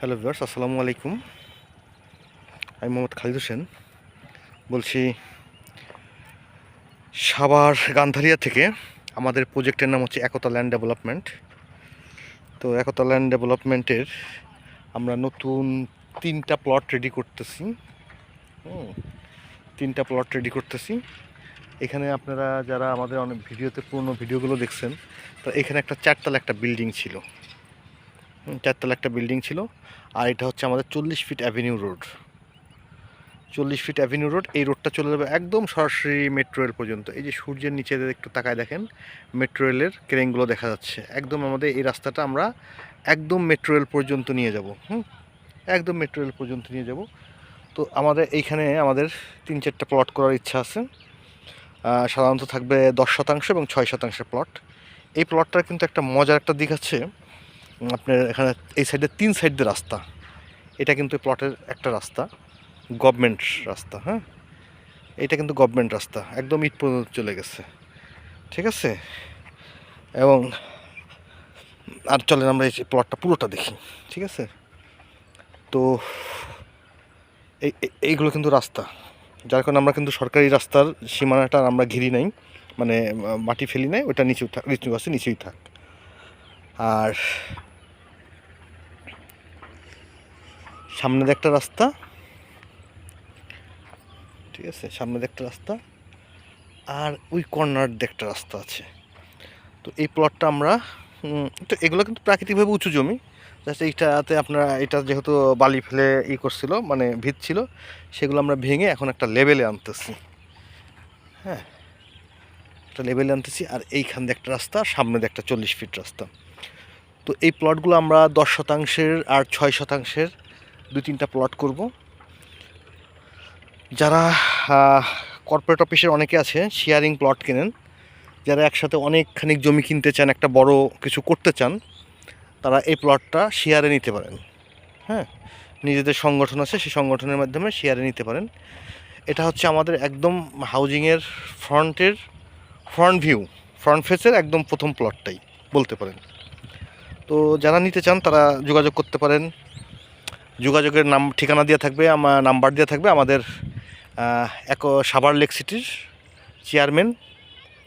Hello viewers, আসসালামু আলাইকুম। আমি মোহাম্মদ খালিদ হোসেন। বলছি, সাভার গান্ধারিয়া থেকে আমাদের প্রজেক্টের নাম হচ্ছে একতা ল্যান্ড ডেভেলপমেন্ট। তো একতা ল্যান্ড ডেভেলপমেন্টের আমরা নতুন তিনটা প্লট রেডি করতেছি। তিনটা প্লট রেডি করতেছি। এখানে আপনারা যারা আমাদের অনেক ভিডিওতে পুরনো ভিডিওগুলো দেখছেন, তো এখানে একটা চারতলা একটা বিল্ডিং ছিল। চারতলা একটা বিল্ডিং ছিল, আর এটা হচ্ছে আমাদের চল্লিশ ফিট অ্যাভিনিউ রোড। চল্লিশ ফিট অ্যাভিনিউ রোড, এই রোডটা চলে যাবে একদম সরাসরি মেট্রো রেল পর্যন্ত। এই যে সূর্যের নিচে একটু তাকায় দেখেন, মেট্রো রেলের ক্রেনগুলো দেখা যাচ্ছে। একদম আমাদের এই রাস্তাটা আমরা একদম মেট্রো রেল পর্যন্ত নিয়ে যাব, হুম? একদম মেট্রো রেল পর্যন্ত নিয়ে যাব। তো আমাদের এইখানে আমাদের তিন চারটা প্লট করার ইচ্ছা আছে। সাধারণত থাকবে দশ শতাংশ এবং ছয় শতাংশের প্লট এই প্লটটার কিন্তু একটা মজার একটা দিক আছে। আপনার এখানে এই সাইডে তিন সাইড দিয়ে রাস্তা। এটা কিন্তু প্লটের একটা রাস্তা গভর্নমেন্ট রাস্তা হ্যাঁ? এটা কিন্তু গভর্নমেন্ট রাস্তা, একদম ইট পর্যন্ত চলে গেছে। ঠিক আছে? এবং আর চলেন আমরা এই প্লটটা পুরোটা দেখি। ঠিক আছে? তো এই, এই- এইগুলো কিন্তু রাস্তা। যার কারণে আমরা কিন্তু সরকারি রাস্তার সীমানাটা আমরা ঘিরি নাই। মানে মাটি ফেলি নাই, ওটা নিচু থাক, নিচু আছে, নিচেই থাক। আর সামনে একটা রাস্তা। ঠিক আছে, সামনে একটা রাস্তা আর ওই কর্নার একটা রাস্তা আছে। তো এই প্লটটা আমরা তো এগুলো কিন্তু প্রাকৃতিকভাবে উঁচু জমি। জাস্ট এইটাতে আপনারা, এটা যেহেতু বালি ফেলে ই করছিল মানে ভিত ছিল সেগুলো আমরা ভেঙে এখন একটা লেভেলে আনতেছি। হ্যাঁ একটা লেভেলে আনতেছি আর এইখান দিয়ে একটা রাস্তা, সামনে দিয়ে একটা চল্লিশ ফিট রাস্তা। তো এই প্লটগুলো আমরা দশ শতাংশের আর ছয় শতাংশের দুই তিনটা প্লট করব। যারা কর্পোরেট অফিসের অনেকে আছে শেয়ারিং প্লট কেনেন। যারা একসাথে অনেকখানি জমি কিনতে চান, একটা বড় কিছু করতে চান, তারা এই প্লটটা শেয়ারে নিতে পারেন। হ্যাঁ? নিজেদের সংগঠন আছে, সেই সংগঠনের মাধ্যমে শেয়ারে নিতে পারেন। এটা হচ্ছে আমাদের একদম হাউজিংয়ের ফ্রন্টের ফ্রন্ট ভিউ ফ্রন্ট ফেসের একদম প্রথম প্লটটাই বলতে পারেন। তো যারা নিতে চান, তারা যোগাযোগ করতে পারেন। যোগাযোগের নাম, ঠিকানা দেওয়া থাকবে আমার নাম্বার দেওয়া থাকবে আমাদের এক সাভার লেক সিটির চেয়ারম্যান,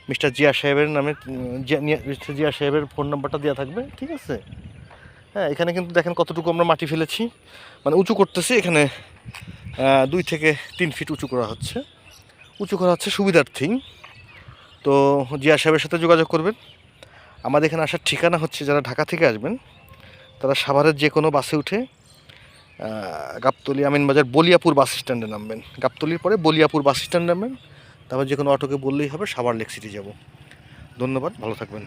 মিস্টার জিয়া সাহেবের নামে মিস্টার জিয়া সাহেবের ফোন নাম্বারটা দেওয়া থাকবে, ঠিক আছে? হ্যাঁ এখানে কিন্তু দেখেন কতটুকু আমরা মাটি ফেলেছি মানে উঁচু করতেছি, এখানে দুই থেকে তিন ফিট উঁচু করা হচ্ছে। উঁচু করা হচ্ছে সুবিধার্থী। তো জিয়া সাহেবের সাথে যোগাযোগ করবেন। আমাদের এখানে আসার ঠিকানা হচ্ছে যারা ঢাকা থেকে আসবেন, তারা সাভারের যে কোনো বাসে উঠে গাবতলি আমিনবাজার বলিয়াপুর বাস স্ট্যান্ডে নামবেন। গাবতলির পরে বলিয়াপুর বাস স্ট্যান্ডে নামবেন। তারপর যে কোনো অটোকে বললেই হবে সাবার লেক সিটি যাব। ধন্যবাদ, ভালো থাকবেন।